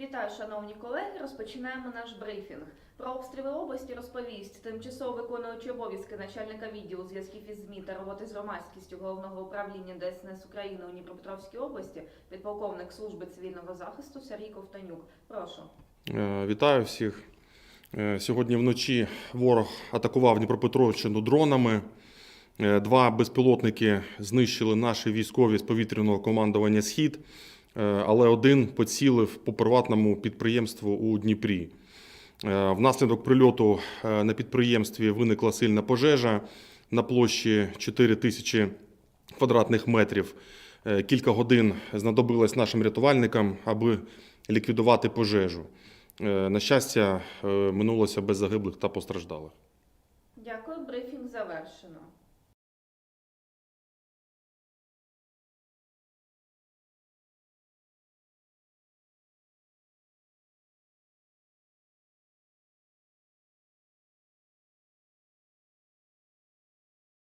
Вітаю, шановні колеги. Розпочинаємо наш брифінг. Про обстріли області розповість тимчасово виконуючий обов'язки начальника відділу зв'язків із ЗМІ та роботи з громадськістю головного управління ДСНС України у Дніпропетровській області, підполковник служби цивільного захисту Сергій Ковтанюк. Прошу. Е, Вітаю всіх. Е, Сьогодні вночі ворог атакував Дніпропетровщину дронами. Е, Два безпілотники знищили наші військові з повітряного командування Схід, але один поцілив по приватному підприємству у Дніпрі. Е, Внаслідок прильоту е, на підприємстві виникла сильна пожежа на площі 4 тисячі квадратних метрів. Е, Кілька годин знадобилось нашим рятувальникам, аби ліквідувати пожежу. Е, На щастя, е, минулося без загиблих та постраждалих. Дякую, брифінг завершено.